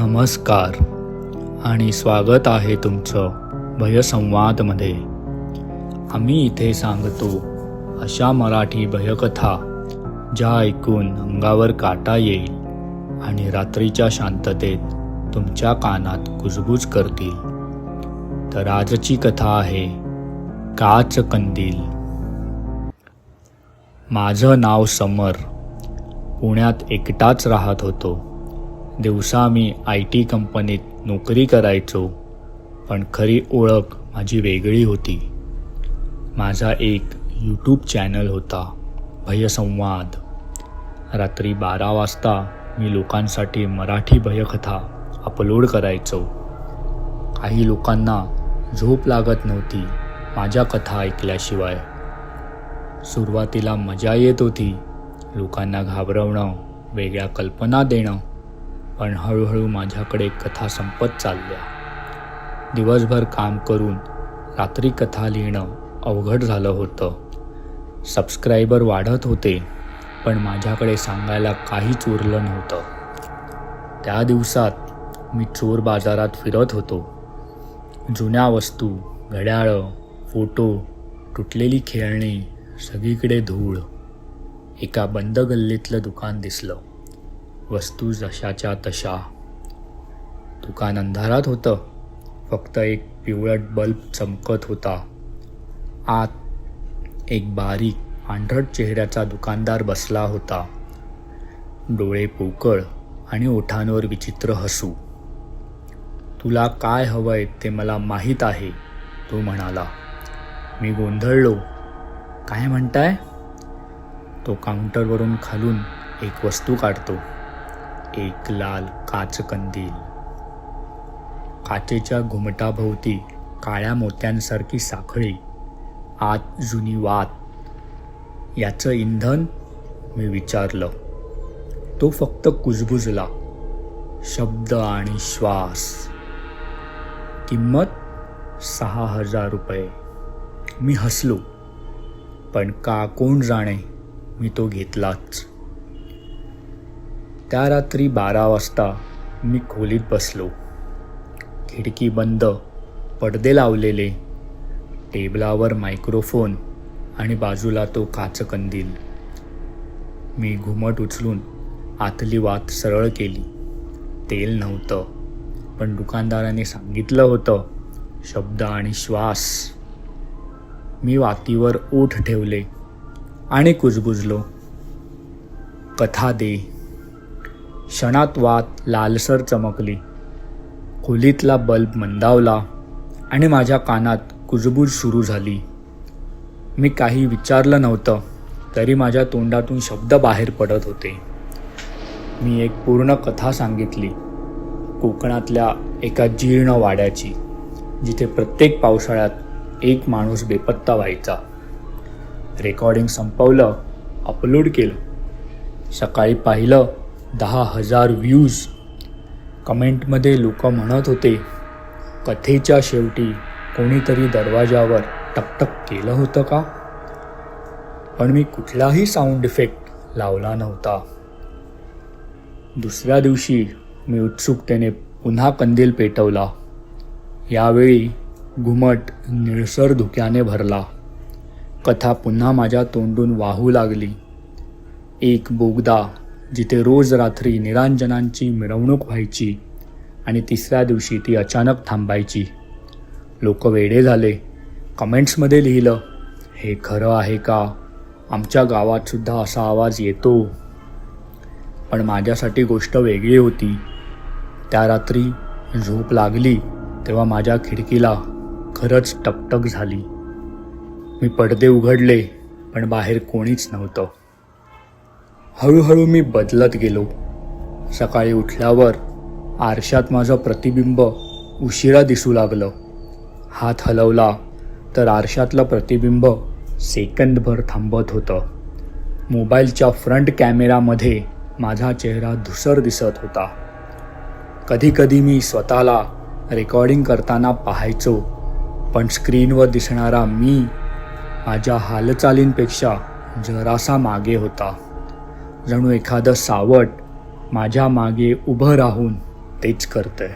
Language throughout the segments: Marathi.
नमस्कार. आणि स्वागत आहे तुमचं भयसंवादमध्ये. आम्ही इथे सांगतो अशा मराठी भयकथा ज्या ऐकून अंगावर काटा येईल आणि रात्रीच्या शांततेत तुमच्या कानात कुजबूज करतील. तर आजची कथा आहे काच कंदील. माझं नाव समर. पुण्यात एकटाच राहत होतो. दिवसा मी आय टी कंपनीत नोकरी करायचो पण खरी ओळख माझी वेगळी होती. माझा एक यूट्यूब चॅनल होता भयसंवाद. रात्री बारा वाजता मी लोकांसाठी मराठी भयकथा अपलोड करायचो. काही लोकांना झोप लागत नव्हती माझ्या कथा ऐकल्याशिवाय. सुरुवातीला मजा येत होती लोकांना घाबरवणं वेगळ्या कल्पना देणं. पण हळूहळू माझ्याकडे कथा संपत चालल्या. दिवसभर काम करून रात्री कथा लिहिणं अवघड झालं होतं. सबस्क्रायबर वाढत होते पण माझ्याकडे सांगायला काहीच उरलं नव्हतं. त्या दिवसात मी चोर बाजारात फिरत होतो. जुन्या वस्तू घड्याळं फोटो तुटलेली खेळणी सगळीकडे धूळ. एका बंद गल्लीतलं दुकान दिसलं. वस्तू जशाच्या तशा. दुकान अंधारात होतं. फक्त एक पिवळट बल्ब चमकत होता. आत एक बारीक पांढरट चेहऱ्याचा दुकानदार बसला होता. डोळे पोकळ आणि ओठांवर विचित्र हसू. तुला काय हवंय ते मला माहीत आहे तो म्हणाला. मी गोंधळलो. काय म्हणताय? तो काउंटरवरून खालून एक वस्तू काढतो. एक लाल काचकंदील. काचेच्या घुमटाभोवती काळ्या मोत्यांसारखी साखळी आत जुनी वात. याचं इंधन मी विचारलं. तो फक्त कुजबुजला. शब्द आणि श्वास. किंमत सहा हजार रुपये. मी हसलो. पण का कोण जाणे मी तो घेतलाच. त्या रात्री बारा वाजता मी खोलीत बसलो. खिडकी बंद पडदे लावलेले टेबलावर मायक्रोफोन आणि बाजूला तो काचकंदील. मी घुमट उचलून आतली वात सरळ केली. तेल नव्हतं पण दुकानदाराने सांगितलं होतं शब्द आणि श्वास. मी वातीवर ओठ ठेवले आणि कुजबुजलो. कथा दे. क्षणात वात लालसर चमकली. खोलीतला बल्ब मंदावला आणि माझ्या कानात कुजबूज सुरू झाली. मी काही विचारलं नव्हतं तरी माझ्या तोंडातून शब्द बाहेर पडत होते. मी एक पूर्ण कथा सांगितली कोकणातल्या एका जीर्ण वाड्याची जिथे प्रत्येक पावसाळ्यात एक माणूस बेपत्ता व्हायचा. रेकॉर्डिंग संपवलं अपलोड केलं. सकाळी पाहिलं दहा हजार व्ह्यूज. कमेंटमध्ये लोक म्हणत होते कथेच्या शेवटी कोणीतरी दरवाजावर टकटक केलं होतं का? पण मी कुठलाही साऊंड इफेक्ट लावला नव्हता. दुसऱ्या दिवशी मी उत्सुकतेने पुन्हा कंदील पेटवला. यावेळी घुमट निळसर धुक्याने भरला. कथा पुन्हा माझ्या तोंडून वाहू लागली. एक बोगदा जिथे रोज रात्री निरांजनांची मिरवणूक व्हायची आणि तिसऱ्या दिवशी ती अचानक थांबायची. लोक वेडे झाले. कमेंट्समध्ये लिहिलं हे खरं आहे का? आमच्या गावातसुद्धा असा आवाज येतो. पण माझ्यासाठी गोष्ट वेगळी होती. त्या रात्री झोप लागली तेव्हा माझ्या खिडकीला खरंच टकटक झाली. मी पडदे उघडले पण बाहेर कोणीच नव्हतं. हळूहळू मी बदलत गेलो. सकाळी उठल्यावर आरशात माझं प्रतिबिंब उशिरा दिसू लागलं. हात हलवला तर आरशातलं प्रतिबिंब सेकंदभर थांबत होतं. मोबाईलच्या फ्रंट कॅमेरामध्ये माझा चेहरा धुसर दिसत होता. कधीकधी मी स्वतःला रेकॉर्डिंग करताना पाहायचो पण स्क्रीनवर दिसणारा मी माझ्या हालचालींपेक्षा जरासा मागे होता. जणू एखादं सावट माझ्या मागे उभं राहून तेच करतंय.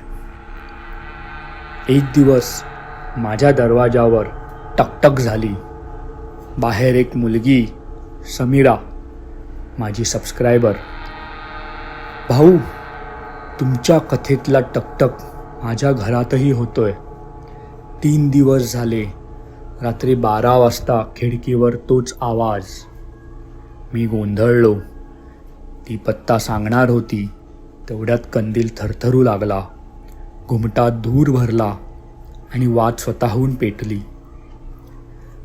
एक दिवस माझ्या दरवाजावर टकटक झाली. बाहेर एक मुलगी समीरा माझी सबस्क्रायबर भाऊ तुमच्या कथेतला टकटक माझ्या घरातही होतोय. तीन दिवस झाले रात्री बारा वाजता खिडकीवर तोच आवाज. मी गोंधळलो. ती पत्ता सांगणार होती. तेवढ्यात कंदील थरथरू लागला. घुमटात धूर भरला आणि वाद स्वतःहून पेटली.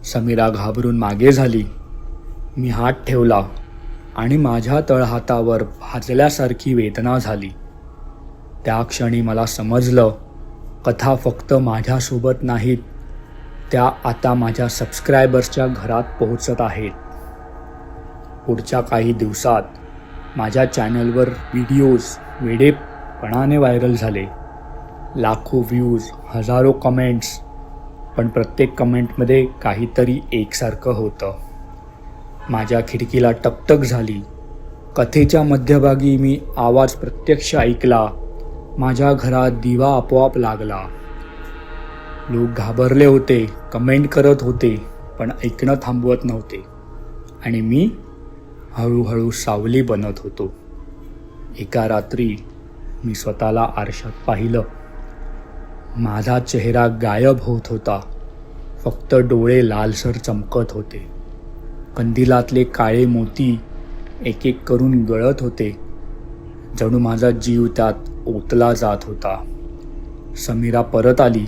समीरा घाबरून मागे झाली. मी हात ठेवला आणि माझ्या तळहातावर भाजल्यासारखी वेदना झाली. त्या क्षणी मला समजलं कथा फक्त माझ्यासोबत नाहीत. त्या आता माझ्या सबस्क्रायबर्सच्या घरात पोहोचत आहेत. पुढच्या काही दिवसात माझ्या चॅनलवर व्हिडिओज वेडेपणाने व्हायरल झाले. लाखो व्ह्यूज हजारो कमेंट्स पण प्रत्येक कमेंटमध्ये काहीतरी एकसारखं होतं. माझ्या खिडकीला टकटक झाली. कथेच्या मध्यभागी मी आवाज प्रत्यक्ष ऐकला. माझ्या घरात दिवा आपोआप लागला. लोक घाबरले होते कमेंट करत होते पण ऐकणं थांबवत नव्हते. आणि मी हळूहळू सावली बनत होतो. एका रात्री मी स्वतःला आरशात पाहिलं. माझा चेहरा गायब होत होता. फक्त डोळे लालसर चमकत होते. कंदिलातले काळे मोती एक एक करून गळत होते. जणू माझा जीव त्यात ओतला जात होता. समीरा परत आली.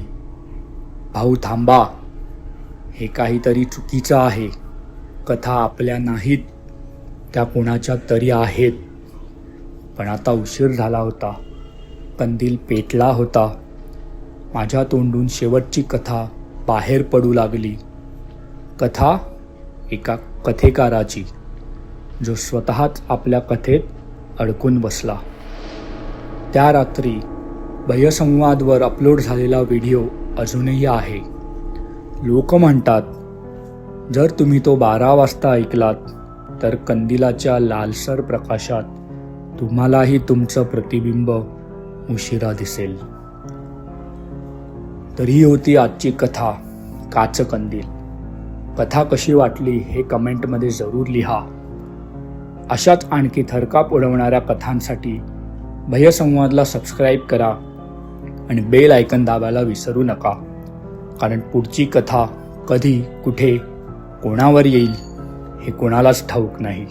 भाऊ थांबा. हे काहीतरी चुकीचं आहे. कथा आपल्या नाहीत. त्या कोणाच्या तरी आहेत. पण आता उशीर झाला होता. कंदील पेटला होता. माझ्या तोंडून शेवटची कथा बाहेर पडू लागली. कथा एका कथेकाराची जो स्वतःच आपल्या कथेत अडकून बसला. त्या रात्री भयसंवादवर अपलोड झालेला व्हिडिओ अजूनही आहे. लोक म्हणतात जर तुम्ही तो बारा वाजता ऐकलात तर कंदिलाच्या लालसर प्रकाशात तुम्हालाही तुमचं प्रतिबिंब उशिरा दिसेल. तरी होती आजची कथा काच कंदील. कथा कशी वाटली हे कमेंटमध्ये जरूर लिहा. अशाच आणखी थरकाप उडवणाऱ्या कथांसाठी भयसंवादला सबस्क्राईब करा आणि बेल आयकन दाबायला विसरू नका. कारण पुढची कथा कधी कुठे कोणावर येईल हे कोणालाच ठाऊक नाही.